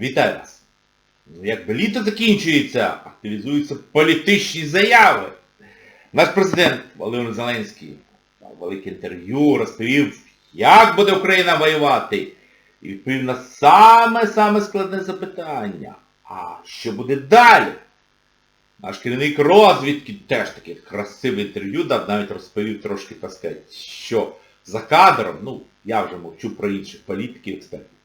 Вітаю вас! Якби літо закінчується, активізуються політичні заяви. Наш президент Володимир Зеленський дав велике інтерв'ю, розповів, як буде Україна воювати. І відповів на саме-саме складне запитання. А що буде далі? Наш керівник розвідки теж таке красиве інтерв'ю дав, навіть розповів трошки, так сказати, що за кадром, ну, я вже мовчу про інших політиків, експертів.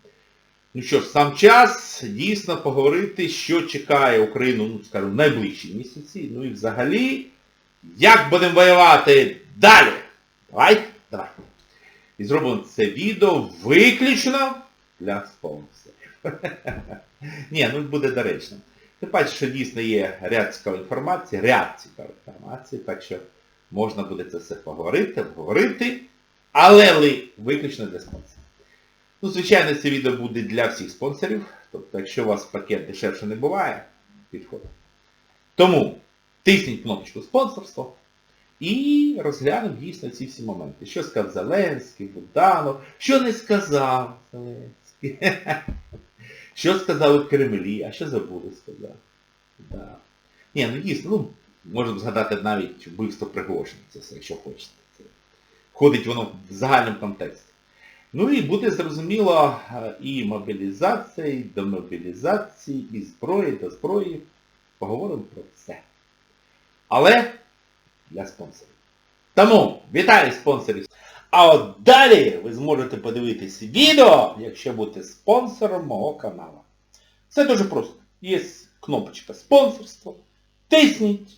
Ну що ж, сам час дійсно поговорити, що чекає Україну, ну, скажімо, в найближчі місяці, ну і взагалі, як будемо воювати далі. Давайте, давай. І зробимо це відео виключно для спонсорів. Ні, ну буде доречно. Ти бачиш, що дійсно є ряд цікавої інформації, ряд цікавої інформації, так що можна буде це все поговорити, обговорити, але виключно для спонсорів. Ну, звичайно, це відео буде для всіх спонсорів. Тобто, якщо у вас пакет дешевше не буває, підходить. Тому тисніть кнопочку спонсорство і розглянемо дійсно ці всі моменти. Що сказав Зеленський, Буданов, що не сказав Зеленський. Що сказали в Кремлі, а що забули сказати. Да. Ні, ну дійсно, ну, можемо згадати навіть вбивство Пригожина, це все, якщо хочете. Це Входить воно в загальному контексті. Ну і буде зрозуміло е, і мобілізація, і демобілізації, і зброї до зброї. Поговоримо про це. Але для спонсорів. Тому вітаю спонсорів! А от далі ви зможете подивитись відео, якщо будете спонсором мого каналу. Це дуже просто. Є кнопочка спонсорство. Тисніть.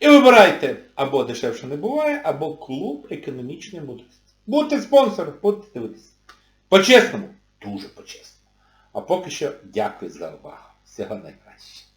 І вибирайте або дешевше не буває, або клуб економічної мудрості. Будьте спонсором, будьте дивитися. По-чесному, дуже по-чесному. А поки що дякую за увагу. Всього найкращого.